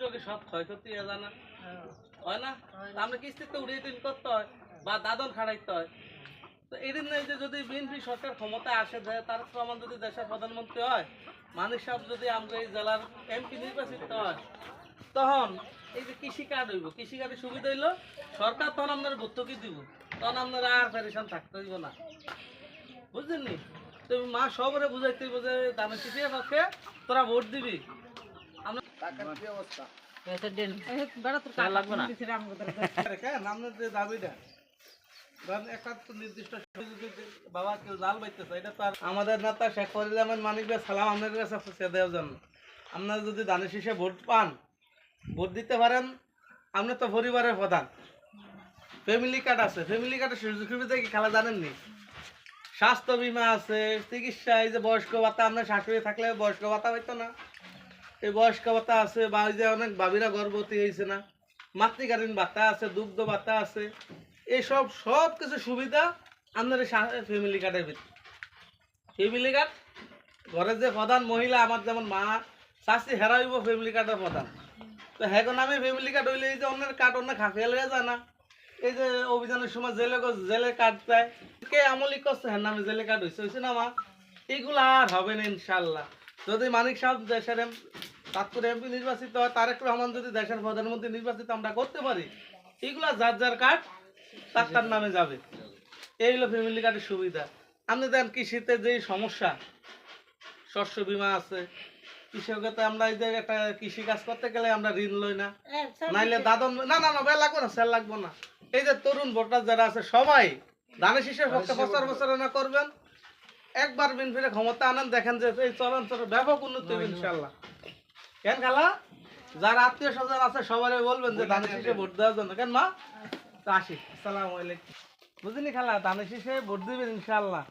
দুর্যোগে সব ক্ষয়ক্ষতি হয়ে যায় হয়। না? তা আমরা কিস্তিতে উড়িয়ে দিন করতে হয় বা দাদন খাড়াইতে হয়। তো এদিন যে যদি বিএনপি সরকার ক্ষমতায় আসে তার প্রমাণ যদি দেশের প্রধানমন্ত্রী হয় মানিক সাহেব যদি আমরা এই জেলার এমপি নির্বাচিত হয় তখন এই যে কৃষি কার্ড হইব কৃষি কার্ডের সুবিধা হইল সরকার তখন আপনার ভর্তুকি দিব। তখন আপনারা আর পেরেশান থাকতে হইব না। বুঝলেন নি? তুমি মা সবরে বুঝাইতে হইব যে দামে কৃষির পক্ষে তোরা ভোট দিবি। বাবা আমাদের নেতা শেখ আহমেদ মানিক সালাম আপনাদের কাছে দেওয়ার জন্য আপনারা যদি দানের শীষে ভোট পান ভোট দিতে পারেন আপনি তো পরিবারের প্রধান ফ্যামিলি কার্ড আছে ফ্যামিলি কার্ডের সুযোগ সুবিধা কি খেলা জানেননি স্বাস্থ্য বিমা আছে, চিকিৎসা, এই যে বয়স্ক ভাতা আপনার শাশুড়ি থাকলে বয়স্ক ভাতা হইতো না। এই বয়স্ক ভাতা আছে, বা যে অনেক বাবিরা গর্ভবতী হয়েছে না, মাতৃকালীন ভাতা আছে, দুগ্ধ ভাতা আছে এইসব সব কিছু সুবিধা আপনার ফ্যামিলি কার্ডের ভিতরে। ফ্যামিলি কার্ড ঘরের যে প্রধান মহিলা, আমার যেমন মা, শাশি হেরাইব ফ্যামিলি কার্ডের প্রধান। তো হ্যাঁ নামে ফ্যামিলি কার্ড হইলে এই যে অন্যের কার্ড অন্য খাফিয়া লয়ে যায় না। এই যে অভিযানের সময় জেলে জেলে কার্ড পায়। কে আমলি করছে হ্যাঁ নামে জেলে কার্ড হয়েছে হয়েছে না মা? এইগুলো আর হবে না, ইনশাল্লাহ। যদি মানিক সাহেব, দেশের চাঁদপুর এমপি নির্বাচিত হয় তারেক রহমান যদি দেশের প্রধানমন্ত্রী নির্বাচিত আমরা করতে পারি এইগুলা যার যার কার্ড তার তার নামে যাবে। এই হলো ফ্যামিলি কার্ডের সুবিধা। আপনি দেন কৃষিতে যেই সমস্যা শস্য বীমা আছে কৃষকের তো আমরা এই যে একটা কৃষি কাজ করতে গেলে আমরা ঋণ লই না। নাইলে দাদন না না না লাগবে না স্যার লাগবে না। এই যে তরুণ ভোটার যারা আছে সবাই ধানের শীষের পক্ষে প্রচার প্রচারণা করবেন। একবার বিন ফিরে ক্ষমতা আনেন দেখেন যে এই ব্যাপক উন্নতি হবে ইনশাল্লাহ। কেন খালা? যার আত্মীয় স্বজন আছে সবাই বলবেন যে ধানের শীষে ভোট দেওয়ার জন্য। কেন মা? আসি, আসসালামু আলাইকুম। বুঝলি খালা ধানের শীষে ভোট দিবেন ইনশাল্লাহ